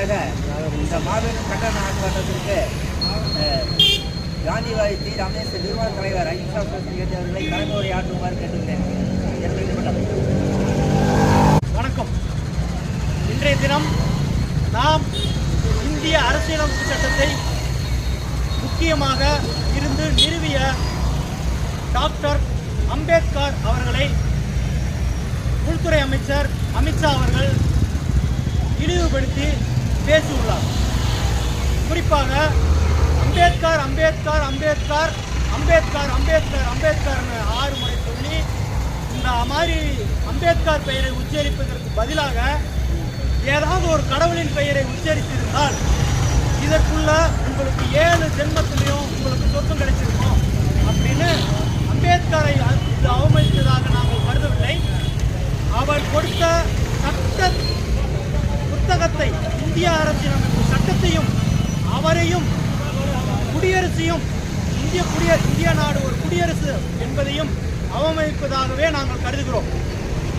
வழியாக இந்த மாபெரும் கண்டன ஆர்ப்பாட்டத்திற்கு காந்திவாதி தி ரமேஷ் நிறுவன தலைவர் அஹிம்சா சோசியல் அவர்களை தலைமை ஆற்றுமாறு கேட்டுக்கிறேன் வணக்கம். இன்றைய தினம் நாம் இந்திய அரசியலமைப்பு சட்டத்தை முக்கியமாக இருந்து நிறுவிய டாக்டர் அம்பேத்கர் அவர்களை உள்துறை அமைச்சர் அமித்ஷா அவர்கள் இழிவுபடுத்தி பேசியுள்ளார். குறிப்பாக அம்பேத்கர் அம்பேத்கர் அம்பேத்கர் அம்பேத்கர் அம்பேத்கர் அம்பேத்கர்னு ஆறு முறை சொல்லி இந்த மாதிரி அம்பேத்கர் பெயரை உச்சரிப்பதற்கு பதிலாக ஏதாவது ஒரு கடவுளின் பெயரை உச்சரித்திருந்தால் இதற்குள்ள உங்களுக்கு ஏழு ஜென்மத்திலையும் உங்களுக்கு சொர்க்கம் கிடைச்சிருக்கும் அப்படின்னு அம்பேத்கரை இது அவமதித்ததாக நாங்கள் கருதவில்லை. அவர் கொடுத்த சட்ட புத்தகத்தை இந்திய அரசியலமைப்பு சட்டத்தையும் அவரையும் குடியரசையும் இந்திய குடிய இந்திய நாடு ஒரு குடியரசு என்பதையும் அவமதிப்பதாகவே நாங்கள் கருதுகிறோம்.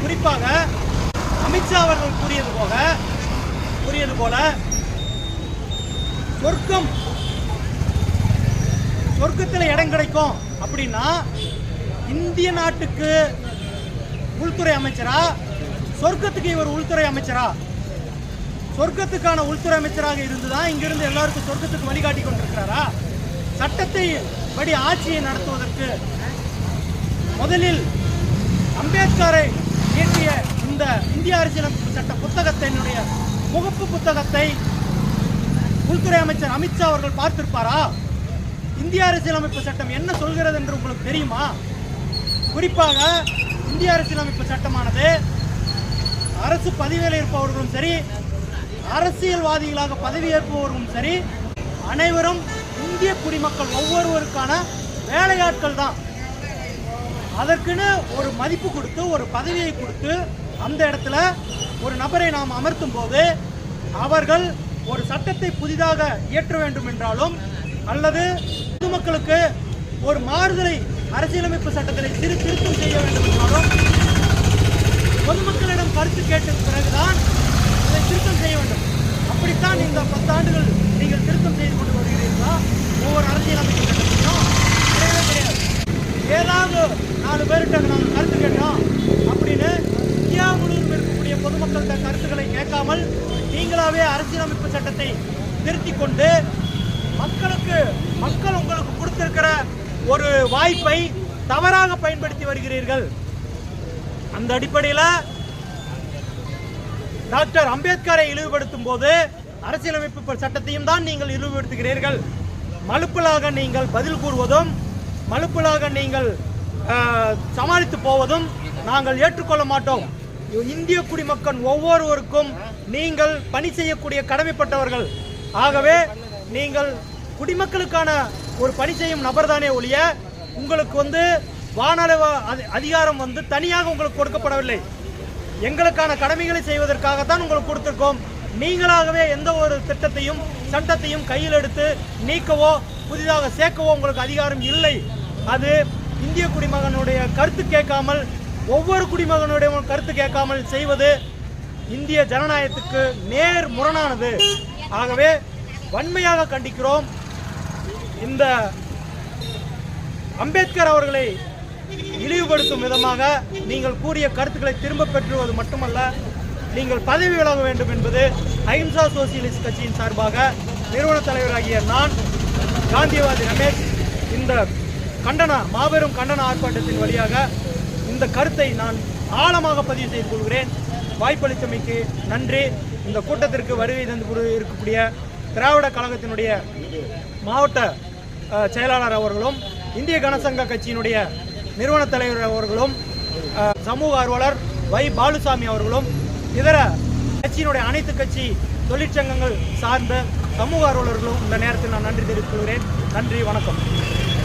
குறிப்பாக அமித்ஷா அவர்கள் கூறியது போக கூறியது போல சொர்க்கம் சொர்க்கத்தில் இடம் கிடைக்கும் அப்படின்னா இந்திய நாட்டுக்கு உள்துறை அமைச்சரா சொர்க்கத்துக்கு இவர் உள்துறை அமைச்சரா? சொர்க்கத்துக்கான உள்துறை அமைச்சராக இருந்துதான் இங்கிருந்து எல்லாருக்கும் சொர்க்கத்துக்கு வழிகாட்டி கொண்டிருக்கிறாரா? சட்டத்தை படி ஆட்சியை நடத்துவதற்கு முதலில் அம்பேத்கரை இயற்றிய இந்த இந்திய அரசியலமைப்பு சட்ட புத்தகத்தினுடைய முகப்பு புத்தகத்தை உள்துறை அமைச்சர் அமித்ஷா அவர்கள் பார்த்திருப்பாரா? இந்திய அரசியலமைப்பு சட்டம் என்ன சொல்கிறது என்று உங்களுக்கு தெரியுமா? குறிப்பாக இந்திய அரசியலமைப்பு சட்டமானது அரசு பதவியில் இருப்பவர்களும் சரி அரசியல்வாதிகளாக பதவியேற்பவரும் சரி அனைவரும் இந்திய குடிமக்கள் ஒவ்வொருவருக்கான வேலையாட்கள் தான். அதற்குன்னு ஒரு மதிப்பு கொடுத்து ஒரு பதவியை கொடுத்து அந்த இடத்துல ஒரு நபரை நாம் அமர்த்தும் போது அவர்கள் ஒரு சட்டத்தை புதிதாக இயற்ற வேண்டும் என்றாலும் அல்லது பொதுமக்களுக்கு ஒரு மாறுதலை அரசியலமைப்பு சட்டத்தில் சிறு திருத்தம் செய்ய வேண்டும் என்றாலும் பொதுமக்களிடம் கருத்து கேட்ட பிறகுதான் இதை திருத்தம் செய்ய வேண்டும். அப்படித்தான் இந்த பத்தாண்டுகள் நீங்கள் திருத்தம் செய்து கொண்டு வருகிறீர்களா? ஒவ்வொரு அரசியலமைப்பு சட்டத்தையும் கிடையவே கிடையாது. ஏதாவது நாலு பேர்கிட்ட நாங்கள் கருத்து கேட்டோம் அப்படின்னு இந்தியா முழுவதும் இருக்கக்கூடிய பொதுமக்கள்கிட்ட கருத்துக்களை கேட்காமல் நீங்களாவே அரசியலமைப்பு சட்டத்தை திருத்தி கொண்டு மக்களுக்கு மக்கள் உங்களுக்கு கொடுத்திருக்கிற ஒரு வாய்ப்பை தவறாக பயன்படுத்தி வருகிறீர்கள். அந்த அடிப்படையில் டாக்டர் அம்பேத்கரை இழிவுபடுத்தும் போது அரசியலமைப்பு சட்டத்தையும் தான் நீங்கள் இழிவுபடுத்துகிறீர்கள். மலுப்பலாக நீங்கள் பதில் கூறுவதும் மலுப்பலாக நீங்கள் சமாளித்து போவதும் நாங்கள் ஏற்றுக்கொள்ள மாட்டோம். இந்திய குடிமக்கள் ஒவ்வொருவருக்கும் நீங்கள் பணி செய்யக்கூடிய கடமைப்பட்டவர்கள். ஆகவே நீங்கள் குடிமக்களுக்கான ஒரு பணி செய்யும் நபர்தானே ஒழிய உங்களுக்கு வந்து வானளவு அதிகாரம் வந்து தனியாக உங்களுக்கு கொடுக்கப்படவில்லை. எங்களுக்கான கடமைகளை செய்வதற்காகத்தான் உங்களுக்கு கொடுத்துருக்கோம். நீங்களாகவே எந்த ஒரு திட்டத்தையும் சட்டத்தையும் கையில் எடுத்து நீக்கவோ புதிதாக சேர்க்கவோ உங்களுக்கு அதிகாரம் இல்லை. அது இந்திய குடிமகனுடைய கருத்து கேட்காமல் ஒவ்வொரு குடிமகனுடைய கருத்து கேட்காமல் செய்வது இந்திய ஜனநாயகத்துக்கு நேர் முரணானது ஆகவே வன்மையாக கண்டிக்கிறோம். இந்த அம்பேத்கர் அவர்களை இழிவுபடுத்தும் விதமாக நீங்கள் கூறிய கருத்துக்களை திரும்ப பெற்றுவது மட்டுமல்ல நீங்கள் பதவி விலக வேண்டும் என்பது அஹிம்சா சோசியலிஸ்ட் கட்சியின் சார்பாக நிறுவன தலைவராகிய நான் காந்தியவாதி ரமேஷ் இந்த கண்டன மாபெரும் கண்டன ஆர்ப்பாட்டத்தின் வழியாக இந்த கருத்தை நான் ஆழமாக பதிவு செய்து கொள்கிறேன். வாய்ப்பளித்தமைக்கு நன்றி. இந்த கூட்டத்திற்கு வருகை தந்து இருக்கக்கூடிய திராவிட கழகத்தினுடைய மாவட்ட செயலாளர் அவர்களும் இந்திய கனசங்க கட்சியினுடைய நிறுவன தலைவர் அவர்களும் சமூக ஆர்வலர் வை பாலுசாமி அவர்களும் இதர கட்சியினுடைய அனைத்து கட்சி தொழிற்சங்கங்கள் சார்ந்த சமூக ஆர்வலர்களும் இந்த நேரத்தில் நான் நன்றி தெரிவித்துக் கொள்கிறேன். நன்றி வணக்கம்.